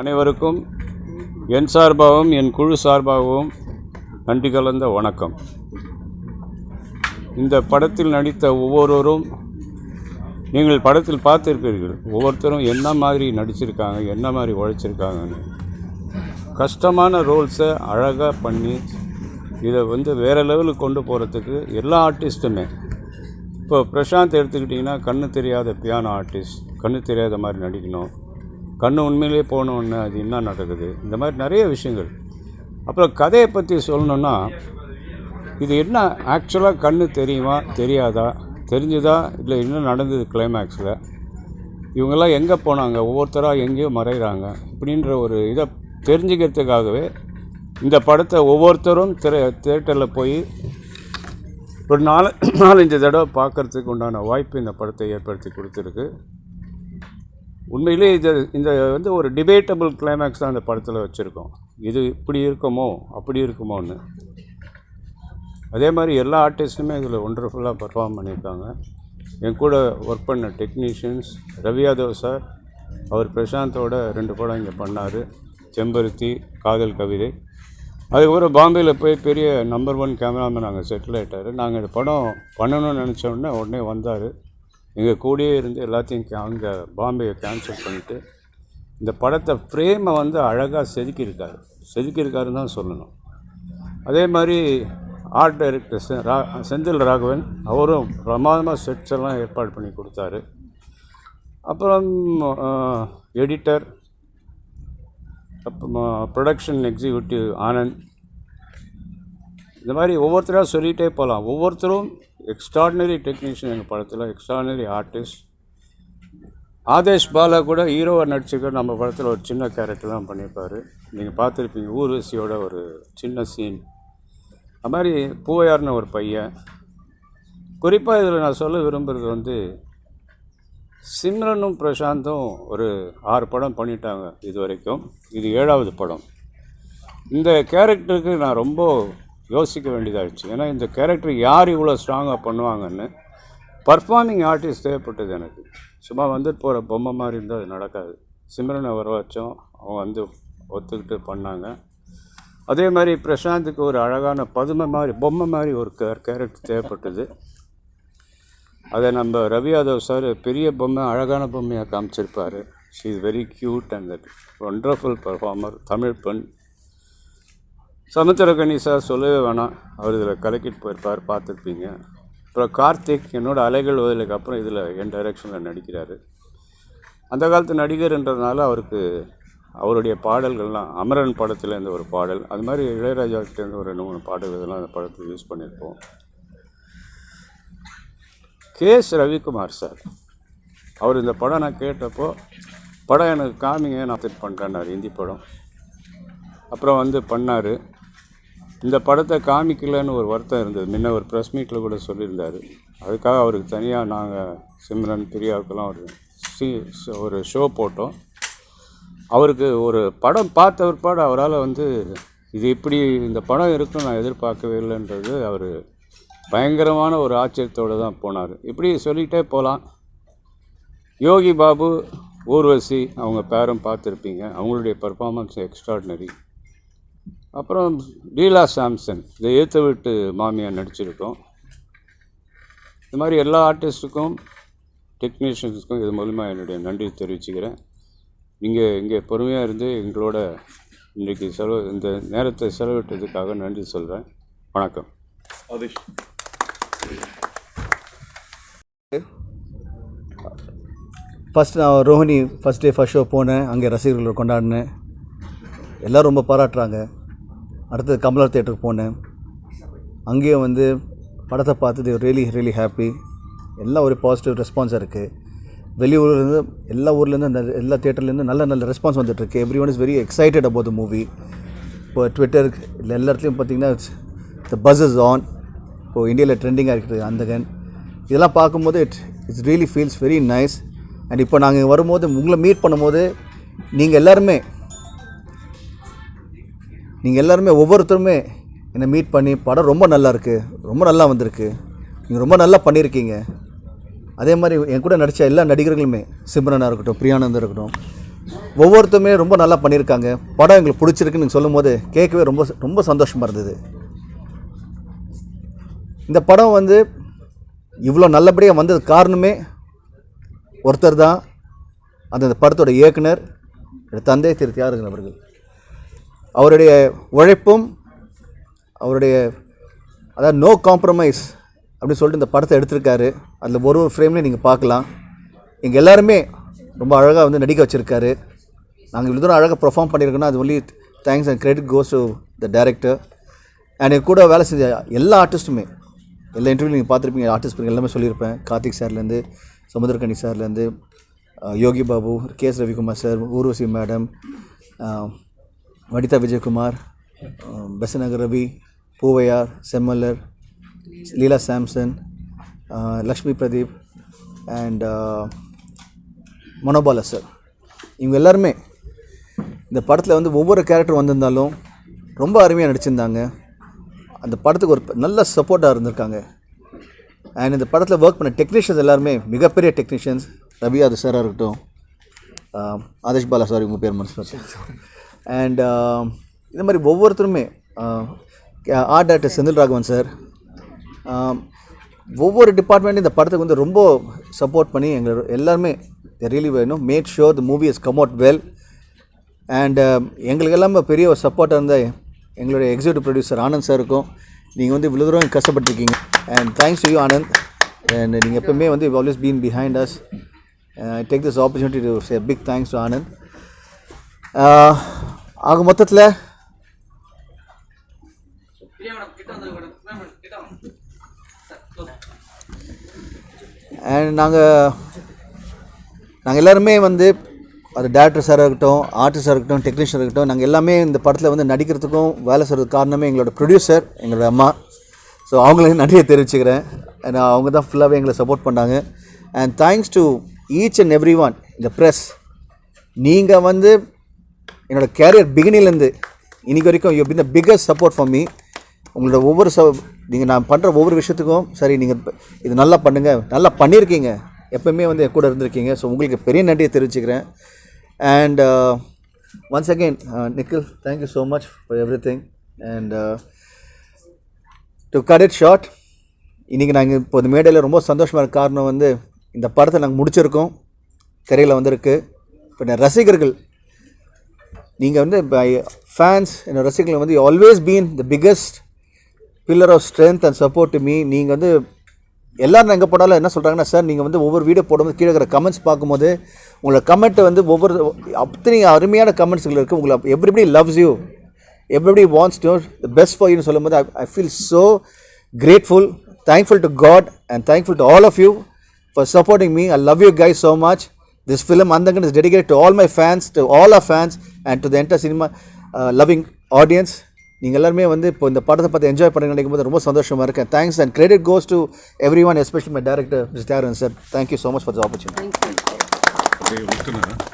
அனைவருக்கும் என் சார்பாகவும் என் குழு சார்பாகவும் நன்றி கலந்த வணக்கம். இந்த படத்தில் நடித்த ஒவ்வொருவரும் நீங்கள் படத்தில் பார்த்துருப்பீர்கள் ஒவ்வொருத்தரும் என்ன மாதிரி நடிச்சிருக்காங்க என்ன மாதிரி உழைச்சிருக்காங்கன்னு. கஷ்டமான ரோல்ஸை அழகாக பண்ணி இதை வந்து வேறு லெவலுக்கு கொண்டு போகிறதுக்கு எல்லா ஆர்டிஸ்ட்டுமே இப்போ பிரசாந்த் எடுத்துக்கிட்டிங்கன்னா கண்ணு தெரியாத பியானோ ஆர்டிஸ்ட் கண்ணு தெரியாத மாதிரி நடிக்கணும். கண்ணு உண்மையிலே போனோன்னு அது என்ன நடக்குது? இந்த மாதிரி நிறைய விஷயங்கள். அப்புறம் கதையை பற்றி சொல்லணுன்னா இது என்ன ஆக்சுவலாக கண்ணு தெரியுமா தெரியாதா? தெரிஞ்சுதா? இல்லை என்ன நடந்தது கிளைமேக்ஸில் இவங்கெல்லாம் எங்கே போனாங்க? ஒவ்வொருத்தராக எங்கேயோ மறைகிறாங்க இப்படின்ற ஒரு இதை தெரிஞ்சுக்கிறதுக்காகவே இந்த படத்தை ஒவ்வொருத்தரும் திரை தேட்டரில் போய் ஒரு நாலு நாலஞ்சு தடவை பார்க்கறதுக்கு உண்டான வாய்ப்பு இந்த படத்தை ஏற்படுத்தி கொடுத்துருக்கு. உண்மையிலே இது இந்த வந்து ஒரு டிபேட்டபிள் கிளைமேக்ஸ் தான் இந்த படத்தில் வச்சுருக்கோம். இது இப்படி இருக்குமோ அப்படி இருக்குமோன்னு. அதே மாதிரி எல்லா ஆர்டிஸ்ட்டுமே இதில் ஒண்டர்ஃபுல்லாக பர்ஃபார்ம் பண்ணியிருக்காங்க. என் கூட ஒர்க் பண்ண டெக்னீஷியன்ஸ் ரவி யாதவ் சார் அவர் பிரசாந்தோட ரெண்டு படம் இங்கே பண்ணார். செம்பருத்தி காதல் கவிதை. அதுக்கப்புறம் பாம்பேயில் போய் பெரிய நம்பர் ஒன் கேமராமேன் அங்கே செட்டில் ஆகிட்டார் நாங்கள் இந்த படம் பண்ணணும்னு நினச்சோடனே உடனே வந்தார். எங்கள் கூடயே இருந்து எல்லாத்தையும் கே- அங்கே பாம்பேயை கேன்சல் பண்ணிவிட்டு இந்த படத்தை ஃப்ரேமை வந்து அழகாக செதுக்கியிருக்காரு. செதுக்கியிருக்காருன்னு தான் சொல்லணும். அதே மாதிரி ஆர்ட் டைரக்டர் ரா செந்தில் ராகவன் அவரும் பிரமாதமாக செட்ஸ் எல்லாம் ஏற்பாடு பண்ணி கொடுத்தாரு. அப்புறம் எடிட்டர் அப்புறமா ப்ரொடக்ஷன் எக்ஸிக்யூட்டிவ் ஆனந்த் இந்த மாதிரி ஒவ்வொருத்தராக சொல்லிகிட்டே போகலாம் ஒவ்வொருத்தரும் எக்ஸ்ட்ராடினரி டெக்னீஷியன் எங்கள் படத்தில் எக்ஸ்ட்ராடினரி ஆர்டிஸ்ட் ஆதேஷ் பாலா கூட ஹீரோவை நடிச்சுக்க நம்ம படத்தில் ஒரு சின்ன கேரக்டர் தான் பண்ணியிருப்பார் நீங்கள் பார்த்துருப்பீங்க ஊர்வசியோட ஒரு சின்ன சீன் அது மாதிரி பூவையார்னு ஒரு பையன். குறிப்பாக இதில் நான் சொல்ல விரும்புகிறது வந்து சிம்ரனும் பிரசாந்தும் ஒரு ஆறு படம் பண்ணிட்டாங்க இது வரைக்கும் இது ஏழாவது படம். இந்த கேரக்டருக்கு நான் ரொம்ப யோசிக்க வேண்டியதாகிடுச்சு ஏன்னா இந்த கேரக்டர் யார் இவ்வளோ ஸ்ட்ராங்காக பண்ணுவாங்கன்னு பர்ஃபார்மிங் ஆர்டிஸ்ட் தேவைப்பட்டது எனக்கு. சும்மா வந்துட்டு போகிற பொம்மை மாதிரி இருந்தால் அது நடக்காது. சிம்ரனை வர வச்சோம். அவங்க வந்து ஒத்துக்கிட்டு பண்ணாங்க. அதே மாதிரி பிரசாந்துக்கு ஒரு அழகான பதுமை மாதிரி பொம்மை மாதிரி ஒரு கே கேரக்டர் தேவைப்பட்டது. அதை நம்ம ரவி யாதவ் சார் பெரிய பொம்மை அழகான பொம்மையாக காமிச்சிருப்பார். She is very cute and that wonderful performer Tamil பெண். சமுத்திரகனி சார் சொல்லவே வேணாம். அவர் இதில் கலக்கிட்டு போயிருப்பார் பார்த்துருப்பீங்க. அப்புறம் கார்த்திக் என்னோடய அலைகள் வதலுக்கு அப்புறம் இதில் என் டைரக்ஷனில் நடிக்கிறாரு. அந்த காலத்து நடிகர்ன்றதுனால அவருக்கு அவருடைய பாடல்கள்லாம் அமரன் படத்துலேருந்து ஒரு பாடல் அது மாதிரி இளையராஜாக்கிட்டேருந்து ஒரு ரெண்டு மூணு பாடல் இதெல்லாம் அந்த படத்தில் யூஸ் பண்ணியிருப்போம். K S Ravikumar sir. அவர் இந்த படம் நான் கேட்டப்போ படம் எனக்கு காமிங்க நான் செட் பண்ணுறேன்னார் ஹிந்தி படம். அப்புறம் வந்து பண்ணார். இந்த படத்தை காமிக்கலன்னு ஒரு வருத்தம் இருந்தது. முன்ன ஒரு ப்ரெஸ் மீட்டில் கூட சொல்லியிருந்தார். அதுக்காக அவருக்கு தனியாக நாங்கள் சிம்ரன் பிரியாவுக்கெல்லாம் ஒரு சி ஒரு ஷோ போட்டோம். அவருக்கு ஒரு படம் பார்த்த பிற்பாடு அவரால் வந்து இது இப்படி இந்த படம் இருக்கும் நான் எதிர்பார்க்கவே இல்லைன்றது அவர் பயங்கரமான ஒரு ஆச்சரியத்தோடு தான் போனார். இப்படி சொல்லிகிட்டே போகலாம் யோகி பாபு ஊர்வசி அவங்க பேரும் பார்த்துருப்பீங்க. அவங்களுடைய பர்ஃபாமன்ஸ் எக்ஸ்ட்ராடினரி அப்புறம் லீலா சாம்சன் இதை ஏற்ற விட்டு மாமியார் நடிச்சிருக்கோம். இந்த மாதிரி எல்லா ஆர்டிஸ்ட்டுக்கும் டெக்னீஷியன்ஸுக்கும் இது மூலிமா என்னுடைய நன்றி தெரிவிச்சுக்கிறேன். நீங்கள் இங்கே பொறுமையாக இருந்து எங்களோட இன்றைக்கி செலவு இந்த நேரத்தை செலவிட்டதுக்காக நன்றி சொல்கிறேன் வணக்கம். ஃபஸ்ட் நான் Rohini first day first show போனேன். அங்கே ரசிகர்களை கொண்டாடினேன். எல்லோரும் ரொம்ப பாராட்டுறாங்க. அடுத்தது கமலா தேட்டருக்கு போனேன். அங்கேயும் வந்து படத்தை பார்த்துட்டு ரியலி ரியலி ஹாப்பி எல்லாம் ஒரு பாசிட்டிவ் ரெஸ்பான்ஸாக இருக்குது வெளியூர்லேருந்து எல்லா ஊர்லேருந்து எல்லா தேட்டர்லேருந்து நல்ல நல்ல ரெஸ்பான்ஸ் வந்துட்டுருக்கு everyone is very excited about the movie இப்போ ட்விட்டருக்கு இல்லை எல்லா இடத்துலையும் பார்த்தீங்கன்னா த பஸ் இஸ் ஆன் இப்போது இந்தியாவில் ட்ரெண்டிங்காக இருக்குது அந்தகன் இதெல்லாம் பார்க்கும்போது it it's really feels very nice and இப்போ நாங்கள் வரும்போது உங்களை மீட் பண்ணும்போது நீங்கள் எல்லாருமே நீங்கள் எல்லாருமே ஒவ்வொருத்தருமே என்னை மீட் பண்ணி படம் ரொம்ப நல்லா இருக்குது ரொம்ப நல்லா வந்திருக்கு. நீங்கள் ரொம்ப நல்லா பண்ணியிருக்கீங்க. அதே மாதிரி என் கூட நடித்த எல்லா நடிகர்களுமே சிம்ரனாக இருக்கட்டும் பிரியானந்தா இருக்கட்டும் ஒவ்வொருத்தருமே ரொம்ப நல்லா பண்ணியிருக்காங்க. படம் எங்களுக்கு பிடிச்சிருக்குன்னு நீங்கள் சொல்லும்போது கேட்கவே ரொம்ப ரொம்ப சந்தோஷமாக இருந்தது. இந்த படம் வந்து இவ்வளோ நல்லபடியாக வந்தது காரணமே ஒருத்தர் தான். அந்த படத்தோட இயக்குனர் தந்தை திரு தியாகராஜன் அவர்கள். அவருடைய உழைப்பும் அவருடைய அதாவது நோ காம்ப்ரமைஸ் அப்படின்னு சொல்லிட்டு இந்த படத்தை எடுத்திருக்காரு. அதில் ஒரு ஒரு ஃப்ரேம்லேயும் நீங்கள் பார்க்கலாம். எங்கள் எல்லாருமே ரொம்ப அழகாக வந்து நடிக்க வச்சுருக்காரு. நாங்கள் இவ்வளோ தூரம் அழகாக பர்ஃபார்ம் பண்ணியிருக்கோன்னா அது only thanks and credit goes to the director and என் கூட வேலை செஞ்ச எல்லா ஆர்டிஸ்ட்டுமே எல்லா இன்டர்வியூ நீங்கள் பார்த்துருப்பீங்க. ஆர்டிஸ்ட் பேர் எல்லாமே சொல்லியிருப்பேன். கார்த்திக் சார்லேருந்து Samuthirakani சார்லேருந்து Yogi Babu K S Ravikumar sir Urvashi madam Vanitha Vijayakumar Besant Nagar Ravi Poovaiyar செம்மல்லர் Leela Samson Lakshmi Pradeep and Manobala sir. இவங்க எல்லாருமே இந்த படத்தில் வந்து ஒவ்வொரு கேரக்டர் வந்திருந்தாலும் ரொம்ப அருமையாக நடிச்சிருந்தாங்க. அந்த படத்துக்கு ஒரு நல்ல சப்போர்ட்டாக இருந்திருக்காங்க. அண்ட் இந்த படத்தில் ஒர்க் பண்ண டெக்னீஷியன்ஸ் எல்லாருமே மிகப்பெரிய டெக்னீஷியன்ஸ் ரவி அது சாராக இருக்கட்டும் ஆதேஷ் பாலா சார் இவங்க பேர் மனசு அண்ட் um, இந்த மாதிரி ஒவ்வொருத்தருமே art director Senthil Raghavan sir ஒவ்வொரு டிபார்ட்மெண்ட்டும் இந்த படத்துக்கு வந்து ரொம்ப சப்போர்ட் பண்ணி எங்களை எல்லாருமே ரியலி வேணும் made sure the movie is come out well and எங்களுக்கு எல்லாமே பெரிய ஒரு சப்போர்ட்டாக இருந்த எங்களுடைய எக்ஸிக்யூட்டிவ் ப்ரொடியூசர் ஆனந்த் சாருக்கும் நீங்கள் வந்து இவ்வளோ தூரம் கஷ்டப்பட்டிருக்கீங்க. And thanks to you Anand. And நீங்கள் எப்பவுமே வந்து always been behind us I take this opportunity to say big thanks to Anand. ஆக மொத்தத்தில் அண்ட் நாங்கள் நாங்கள் எல்லாருமே வந்து அது டேரக்டர் சாராக இருக்கட்டும் ஆர்டிஸ்டாக இருக்கட்டும் டெக்னீஷியனாக இருக்கட்டும் நாங்கள் எல்லாமே இந்த படத்தில் வந்து நடிக்கிறதுக்கும் வேலை செய்கிறதுக்கு காரணமே எங்களோட ப்ரொடியூசர் எங்களோட அம்மா. ஸோ அவங்களுக்கு நன்றியை தெரிவிச்சுக்கிறேன். ஏன்னா அவங்க தான் ஃபுல்லாகவே எங்களை சப்போர்ட் பண்ணாங்க. And thanks to each and every one இந்த ப்ரெஸ் நீங்கள் வந்து என்னோட கேரியர் பிகினிலேருந்து இன்றைக்கி வரைக்கும் you been the biggest support for me உங்களோட ஒவ்வொரு ச நீங்கள் நான் பண்ணுற ஒவ்வொரு விஷயத்துக்கும் சரி நீங்கள் இது நல்லா பண்ணுங்கள் நல்லா பண்ணியிருக்கீங்க. எப்பவுமே வந்து என் கூட இருந்திருக்கீங்க. ஸோ உங்களுக்கு பெரிய நன்றியை தெரிவிச்சுக்கிறேன். And once again Nikhil thank you so much for everything and to cut it short இன்றைக்கி நாங்கள் இப்போ இந்த மேடையில் ரொம்ப சந்தோஷமாக இருக்க காரணம் வந்து இந்த படத்தை நாங்கள் முடிச்சிருக்கோம். திரையில் வந்திருக்கு. இப்போ ரசிகர்கள் நீங்கள் வந்து ஃபேன்ஸ் என்னோட ரசிகர்கள் வந்து always been the biggest pillar of strength and support me நீங்கள் வந்து எல்லோரும் எங்கே போனாலும் என்ன சொல்கிறாங்கன்னா சார் நீங்கள் வந்து ஒவ்வொரு வீடியோ போடும்போது கீழே இருக்கிற கமெண்ட்ஸ் பார்க்கும்போது உங்களோட கமெண்ட்டை வந்து ஒவ்வொரு அத்தனை அருமையான கமெண்ட்ஸ்கள் இருக்குது உங்களை everybody loves you everybody wants to the best for யூன்னு சொல்லும்போது I feel so grateful thankful to God and thankful to all of you for supporting me. Love you you so much this This அந்த Andangan is dedicate to all my fans to all our fans and to the entire cinema uh, loving audience. நீங்கள் எல்லாருமே வந்து இப்போ இந்த படத்தை பார்த்து enjoy பண்ணி நினைக்கும் போது ரொம்ப சந்தோஷமாக இருக்கேன் thanks and credit goes to every one especially my director miss Darren sir thank you so much for the opportunity